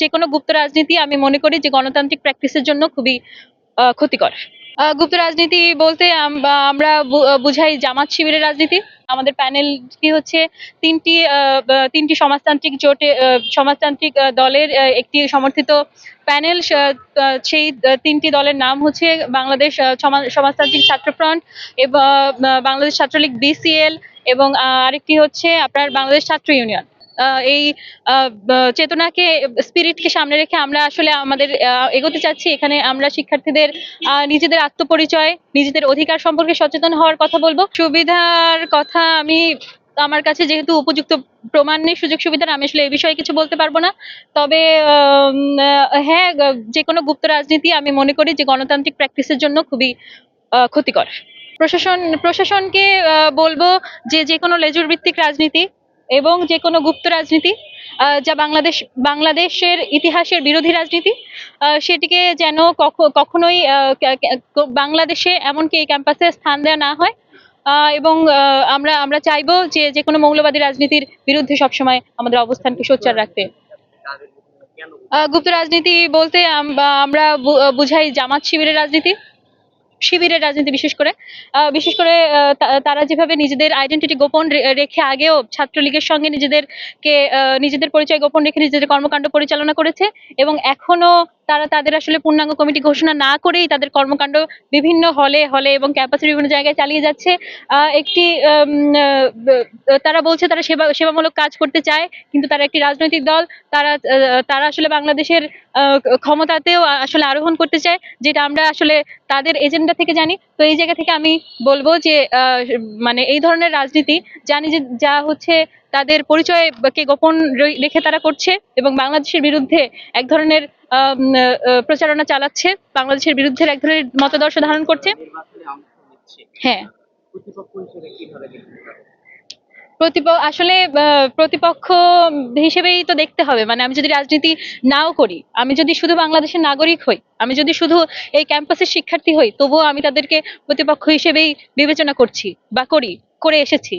যে কোনো গুপ্ত রাজনীতি আমি মনে করি যে গণতান্ত্রিক প্র্যাকটিসের জন্য খুবই ক্ষতিকর। গুপ্ত রাজনীতি বলতে আমরা বুঝাই জামাত শিবিরের রাজনীতি। আমাদের প্যানেলটি হচ্ছে তিনটি তিনটি সমাজতান্ত্রিক জোটে সমাজতান্ত্রিক দলের একটি সমর্থিত প্যানেল সেই তিনটি দলের নাম হচ্ছে বাংলাদেশ সমাজতান্ত্রিক ছাত্র ফ্রন্ট এবং বাংলাদেশ ছাত্রলীগ বিসিএল এবং আরেকটি হচ্ছে আপনার বাংলাদেশ ছাত্র ইউনিয়ন এই চেতনাকে স্পিরিটকে সামনে রেখে আমরা আসলে আমাদের এগোতে চাচ্ছি। এখানে আমরা শিক্ষার্থীদের নিজেদের আত্মপরিচয়, নিজেদের অধিকার সম্পর্কে সচেতন হওয়ার কথা বলব। সুবিধার কথা আমি আমার কাছে যেহেতু উপযুক্ত প্রমাণ নেই, সুযোগ সুবিধার আমি আসলে এই বিষয়ে কিছু বলতে পারব না। তবে হ্যাঁ যে কোনো গুপ্ত রাজনীতি আমি মনে করি যে গণতান্ত্রিক প্র্যাকটিসের জন্য খুবই ক্ষতিকর। প্রশাসন, প্রশাসনকে বলব যে যে কোনো লেজুর ভিত্তিক রাজনীতি এবং যে কোনো গুপ্ত রাজনীতি যা বাংলাদেশ, বাংলাদেশের ইতিহাসের বিরোধী রাজনীতি সেটিকে যেন কখ- কখনোই বাংলাদেশে এমনকি এই ক্যাম্পাসে স্থান দেওয়া না হয়। এবং আমরা আমরা চাইব যে যে কোনো মৌলবাদী রাজনীতির বিরুদ্ধে সবসময় আমাদের অবস্থানকে সোচ্চার রাখতে। গুপ্ত রাজনীতি বলতে আমরা বুঝাই জামাত শিবিরের রাজনীতি। শিবিরের রাজনীতি বিশেষ করে। বিশেষ করে তারা যেভাবে নিজেদের আইডেন্টিটি গোপন রেখে আগেও ছাত্রলীগের সঙ্গে নিজেদেরকে নিজেদের পরিচয় গোপন রেখে নিজেদের কর্মকাণ্ড পরিচালনা করেছে এবং এখনও তারা তাদের আসলে পূর্ণাঙ্গ কমিটি ঘোষণা না করেই তাদের কর্মকাণ্ড বিভিন্ন হলে হলে এবং ক্যাম্পাসের বিভিন্ন জায়গায় চালিয়ে যাচ্ছে। একটি তারা বলছে তারা সেবা, সেবামূলক কাজ করতে চায়, কিন্তু তারা একটি রাজনৈতিক দল। তারা তারা আসলে বাংলাদেশের ক্ষমতাতেও আসলে আরোহণ করতে চায়, যেটা আমরা আসলে তাদের এজেন্ডা থেকে জানি? তো এই জায়গা থেকে আমি বলব যে মানে এই ধরনের রাজনীতি, জানি যে যা হচ্ছে তাদের পরিচয় কে গোপন রেখে তারা করছে এবং বাংলাদেশের বিরুদ্ধে এক ধরনের প্রচারণা চালাচ্ছে, বাংলাদেশের বিরুদ্ধে এক ধরনের মতাদর্শ ধারণ করছে। হ্যাঁ। আসলে প্রতিপক্ষ হিসেবেই তো দেখতে হবে। মানে আমি যদি রাজনীতি নাও করি, আমি যদি শুধু বাংলাদেশের নাগরিক হই, আমি যদি শুধু এই ক্যাম্পাসের শিক্ষার্থী হই, তবুও আমি তাদেরকে প্রতিপক্ষ হিসেবেই বিবেচনা করছি বা করি, করে এসেছি।